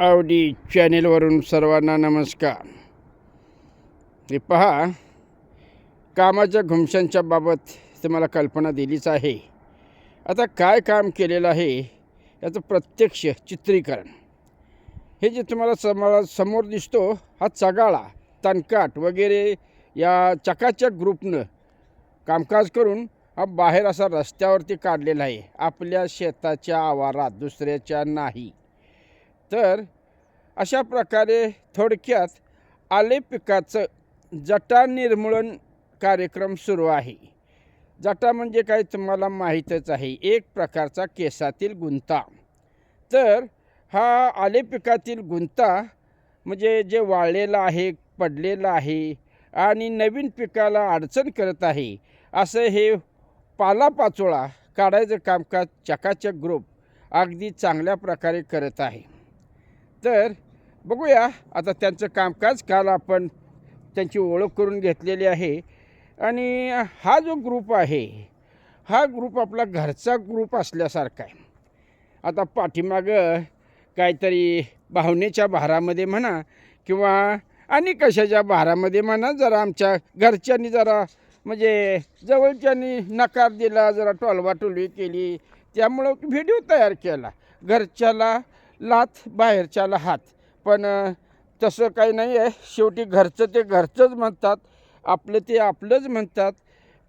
आवडी चॅनेलवरून सर्वांना नमस्कार. हे पहा कामाच्या घुमशांच्या बाबत तुम्हाला कल्पना दिलीच आहे. आता काय काम केलेलं आहे याचं प्रत्यक्ष चित्रीकरण. हे जे तुम्हाला समा समोर दिसतो हा चगाळा तणकाट वगैरे या चकाचक ग्रुपनं कामकाज करून हा बाहेर असा रस्त्यावरती काढलेला आहे. आपल्या शेताच्या आवारात दुसऱ्याच्या नाही. तर अशा प्रकारे थोडक्यात आले पिकाचं जटा निर्मूलन कार्यक्रम सुरू आहे. जटा म्हणजे काय तुम्हाला माहीतच आहे. एक प्रकारचा केसातील गुंता. तर हा आले पिकातील गुंता म्हणजे जे वाळलेलं आहे पडलेलं आहे आणि नवीन पिकाला अडचण करत आहे असं हे पालापाचोळा काढायचं कामकाज चकाचक ग्रुप अगदी चांगल्या प्रकारे करत आहे. तर बघूया आता त्यांचं कामकाज काल आपण त्यांची ओळख करून घेतलेली आहे. आणि हा जो ग्रुप आहे हा ग्रुप आपला घरचा ग्रुप असल्यासारखा आहे. आता पाठीमागं काहीतरी भावनेच्या भारामध्ये म्हणा किंवा आणि कशाच्या भारामध्ये म्हणा जरा आमच्या घरच्यांनी जरा म्हणजे जवळच्यांनी नकार दिला जरा टोलवाटोलवी केली त्यामुळं व्हिडिओ तयार केला. घरच्याला लाथ बाहेरच्याला हात. पण तसं काही नाही आहे शेवटी घरचं ते घरचंच म्हणतात. आपलं ते आपलंच म्हणतात.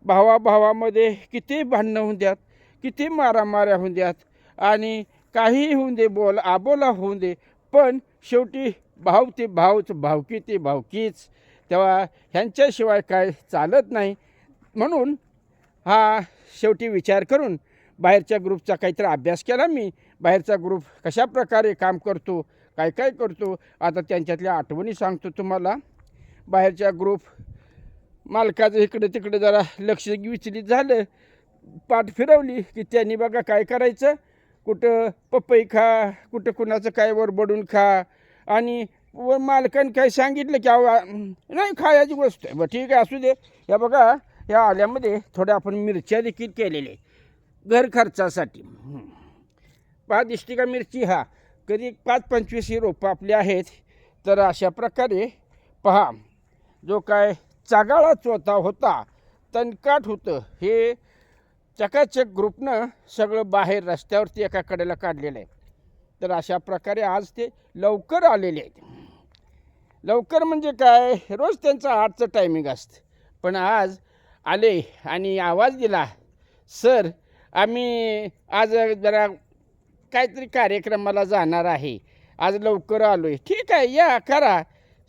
भावाभावामध्ये किती भांडणं होऊन द्यात किती मारामाऱ्या होऊन द्यात. आणि काहीही होऊन दे बोल आबोला होऊन दे पण शेवटी भाव ते भावच भावकी ते भावकीच. तेव्हा ह्यांच्याशिवाय काय चालत नाही. म्हणून हा शेवटी विचार करून बाहेरच्या ग्रुपचा काहीतरी अभ्यास केला मी. बाहेरचा ग्रुप कशा प्रकारे काम करतो काय काय करतो आता त्यांच्यातल्या आठवणी सांगतो तुम्हाला. बाहेरच्या ग्रुप मालकाचं इकडे तिकडे जरा लक्ष विचलित झालं पाठ फिरवली की त्यांनी बघा काय करायचं? कुठं पपई खा कुठं कुणाचं काय वर बडून खा आणि व मालकानं काय सांगितलं की अहो नाही खायची गोष्ट आहे. बरं ठीक आहे असू दे. या बघा या आल्यामध्ये थोड्या आपण मिरच्या देखील केलेल्या आहे घर खर्चासाठी. पहा दिसते का मिरची हा. कधी पाच पंचवीस ही रोपं आपली आहेत तर अशा प्रकारे पहा जो काय चागाळा चोथा होता तणकाट होतं हे चकाचक ग्रुपनं सगळं बाहेर रस्त्यावरती एका कडेला काढलेलं आहे. तर अशा प्रकारे आज ते लवकर आलेले आहेत. लवकर म्हणजे काय? रोज त्यांचं आठचं टायमिंग असतं. पण आज आले आणि आवाज दिला सर आम्ही आज जरा काहीतरी कार्यक्रमाला जाणार आहे. आज लवकर आलो आहे ठीक आहे या करा.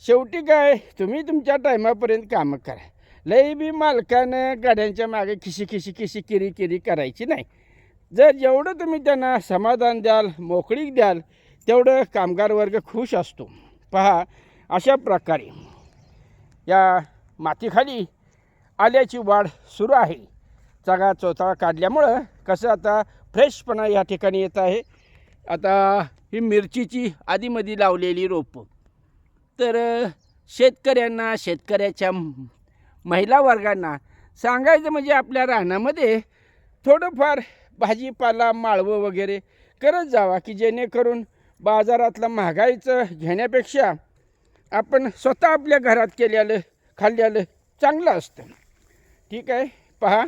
शेवटी काय तुम्ही तुमच्या टायमापर्यंत कामं करा. लई बी मालकानं गाड्यांच्या मागे खिशी खिशी खिशी किरी किरी करायची नाही. जर जेवढं तुम्ही त्यांना समाधान द्याल मोकळीक द्याल तेवढं कामगार वर्ग खुश असतो. पहा अशा प्रकारे या मातीखाली आल्याची वाढ सुरू आहे. चगा चोथाळा काढल्यामुळं कसं आता फ्रेशपणा या ठिकाणी येत आहे. आता ही मिरचीची आधीमध्ये लावलेली रोपं. तर शेतकऱ्यांना शेतकऱ्याच्या महिला वर्गांना सांगायचं म्हणजे आपल्या रानामध्ये थोडंफार भाजीपाला माळवं वगैरे करत जावा की जेणेकरून बाजारातलं महागाईचं घेण्यापेक्षा आपण स्वतः आपल्या घरात केलेलं खाल्लेलं चांगलं असतं. ठीक आहे पहा.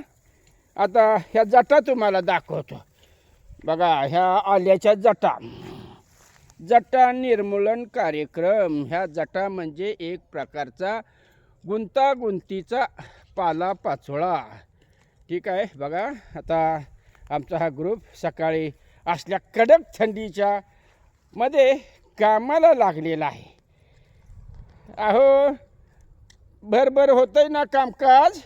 आता ह्या जटा तुम्हाला दाखवतो. बघा ह्या आल्याच्या जटा. जटा निर्मूलन कार्यक्रम. ह्या जटा म्हणजे एक प्रकारचा गुंतागुंतीचा पाला पाचोळा ठीक आहे बघा आता आमचा हा ग्रुप सकाळी असल्या कडक थंडीच्या मध्ये कामाला लागलेला आहे. अहो भरभर होतंय ना कामकाज?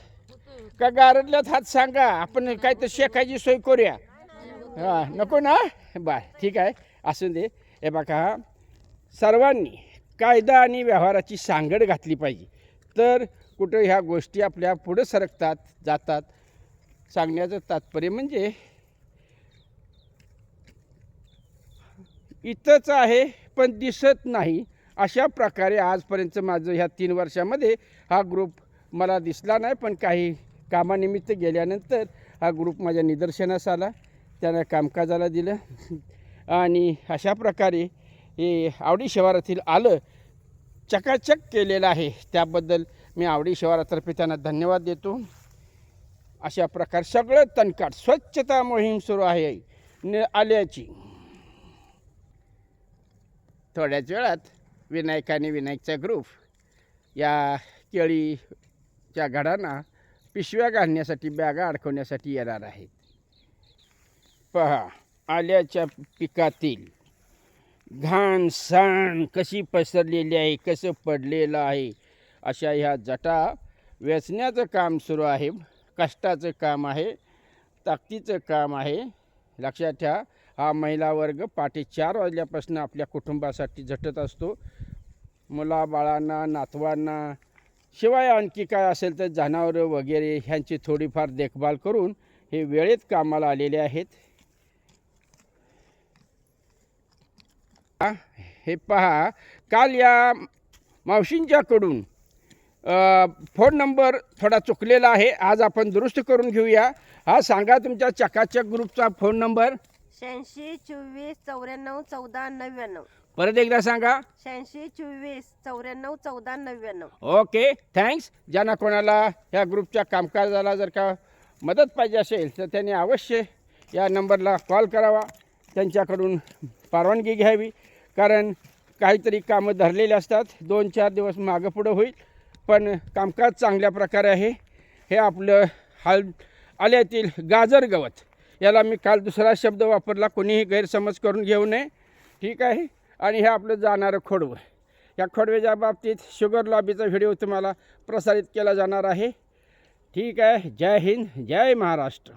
का गारडल्यात हात सांगा. आपण काय तर शेकायची सोय करूया. हां नको ना? बर ठीक आहे. असू दे. हे बघा सर्वांनी कायदा आणि व्यवहाराची सांगड घातली पाहिजे. तर कुठं ह्या गोष्टी आपल्या पुढं सरकतात जातात सांगण्याचं तात्पर्य म्हणजे इथंच आहे पण दिसत नाही. अशा प्रकारे आजपर्यंत माझं ह्या तीन वर्षामध्ये हा ग्रुप मला दिसला नाही पण काही कामानिमित्त गेल्यानंतर हा ग्रुप माझ्या निदर्शनास आला. त्यांना कामकाजाला दिलं. आणि अशा प्रकारे हे आवडी शिवारातील आलं चकाचक केलेलं आहे. त्याबद्दल मी आवडी शिवारातर्फे त्यांना धन्यवाद देतो. अशा प्रकारे सगळं तणकाट स्वच्छता मोहीम सुरू आहे. न आल्याची. थोड्याच वेळात विनायक आणि विनायकचा ग्रुप या केळीच्या घडांना पिशव्या घालण्यासाठी बॅगा अडकवण्यासाठी येणार आहेत. पहा आल्याच्या पिकातील घाण सांड कशी पसरलेली आहे कसं पडलेलं आहे अशा ह्या जटा वेचण्याचं काम सुरू आहे कष्टाचं काम आहे ताकदीचं काम आहे. लक्षात ठेवा हा महिला वर्ग पाठी चार वाजल्यापासून आपल्या कुटुंबासाठी झटत असतो. मुलाबाळांना नातवांना शिवाय आणखी काय असेल तर जनावरं वगैरे ह्यांची थोडीफार देखभाल करून हे वेळेत कामाला आलेले आहेत. हे पहा काल या मावशींच्याकडून फोन नंबर थोडा चुकलेला आहे. आज आपण दुरुस्त करून घेऊया. हा सांगा तुमच्या चकाचक ग्रुपचा फोन नंबर. शहाऐंशी चोवीस चौऱ्याण्णव चौदा नव्याण्णव. परत एकदा सांगा. शहाऐंशी चोवीस चौऱ्याण्णव चौदा नव्याण्णव. ओके थँक्स ज्यांना कोणाला ह्या ग्रुपच्या कामकाजाला जर का मदत पाहिजे असेल तर त्यांनी अवश्य या नंबरला कॉल करावा. त्यांच्याकडून परवानगी घ्यावी. कारण काहीतरी कामं धरलेली असतात. दोन चार दिवस मागं पुढं होईल. पण कामकाज चांगल्या प्रकारे आहे. हे आपलं हाल आल्यातील गाजर गवत. याला मी काल दुसरा शब्द वापरला. कोणीही गैरसमज करून घेऊ नये. ठीक आहे? आणि हे आपलं जाणारं खोडवं. या खोडव्याच्या बाबतीत शुगर लॉबीचा व्हिडिओ तुम्हाला प्रसारित केला जाणार आहे. ठीक आहे. जय हिंद. जय महाराष्ट्र.